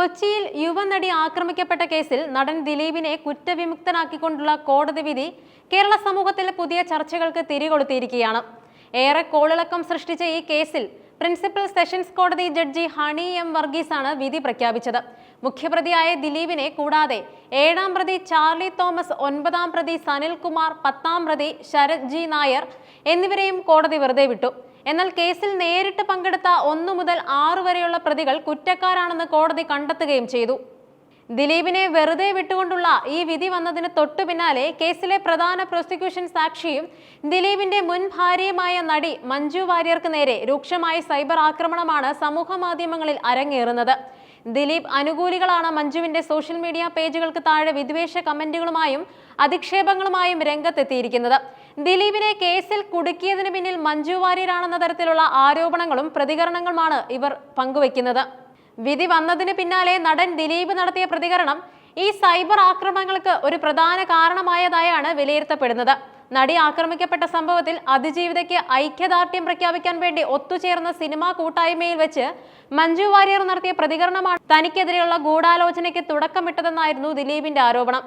കൊച്ചിയിൽ യുവനടി ആക്രമിക്കപ്പെട്ട കേസിൽ നടൻ ദിലീപിനെ കുറ്റവിമുക്തനാക്കിക്കൊണ്ടുള്ള കോടതി വിധി കേരള സമൂഹത്തിൽ പുതിയ ചർച്ചകൾക്ക് തിരികൊളുത്തിയിരിക്കുകയാണ്. ഏറെ കോളിളക്കം സൃഷ്ടിച്ച ഈ കേസിൽ പ്രിൻസിപ്പൽ സെഷൻസ് കോടതി ജഡ്ജി ഹണി എം വർഗീസാണ് വിധി പ്രഖ്യാപിച്ചത്. മുഖ്യപ്രതിയായ ദിലീപിനെ കൂടാതെ ഏഴാം പ്രതി ചാർലി തോമസ് ഒൻപതാം പ്രതി സനിൽകുമാർ പത്താം പ്രതി ശരത് ജി നായർ എന്നിവരെയും കോടതി വെറുതെ വിട്ടു. എന്നാൽ കേസിൽ നേരിട്ട് പങ്കെടുത്ത ഒന്നു മുതൽ ആറു വരെയുള്ള പ്രതികൾ കുറ്റക്കാരാണെന്ന് കോടതി കണ്ടെത്തുകയും ചെയ്തു. ദിലീപിനെ വെറുതെ വിട്ടുകൊണ്ടുള്ള ഈ വിധി വന്നതിന് തൊട്ടു പിന്നാലെ കേസിലെ പ്രധാന പ്രോസിക്യൂഷൻ സാക്ഷിയും ദിലീപിന്റെ മുൻ ഭാര്യയുമായ നടി മഞ്ജു വാര്യർക്ക് നേരെ രൂക്ഷമായ സൈബർ ആക്രമണമാണ് സമൂഹ മാധ്യമങ്ങളിൽ അരങ്ങേറുന്നത്. ദിലീപ് അനുകൂലികളാണ് മഞ്ജുവിന്റെ സോഷ്യൽ മീഡിയ പേജുകൾക്ക് താഴെ വിദ്വേഷ കമന്റുകളുമായും അധിക്ഷേപങ്ങളുമായും രംഗത്തെത്തിയിരിക്കുന്നത്. ദിലീപിനെ കേസിൽ കുടുക്കിയതിന് പിന്നിൽ മഞ്ജു വാര്യരാണെന്ന തരത്തിലുള്ള ആരോപണങ്ങളും പ്രതികരണങ്ങളുമാണ് ഇവർ പങ്കുവയ്ക്കുന്നത്. വിധി വന്നതിന് പിന്നാലെ നടൻ ദിലീപ് നടത്തിയ പ്രതികരണം ഈ സൈബർ ആക്രമണങ്ങൾക്ക് ഒരു പ്രധാന കാരണമായതായാണ് വിലയിരുത്തപ്പെടുന്നത്. നടി ആക്രമിക്കപ്പെട്ട സംഭവത്തിൽ അതിജീവിതയ്ക്ക് ഐക്യദാർഢ്യം പ്രഖ്യാപിക്കാൻ വേണ്ടി ഒത്തുചേർന്ന സിനിമാ കൂട്ടായ്മയിൽ വെച്ച് മഞ്ജു വാര്യർ നടത്തിയ പ്രതികരണമാണ് തനിക്കെതിരെയുള്ള ഗൂഢാലോചനയ്ക്ക് തുടക്കമിട്ടതെന്നായിരുന്നു ദിലീപിന്റെ ആരോപണം.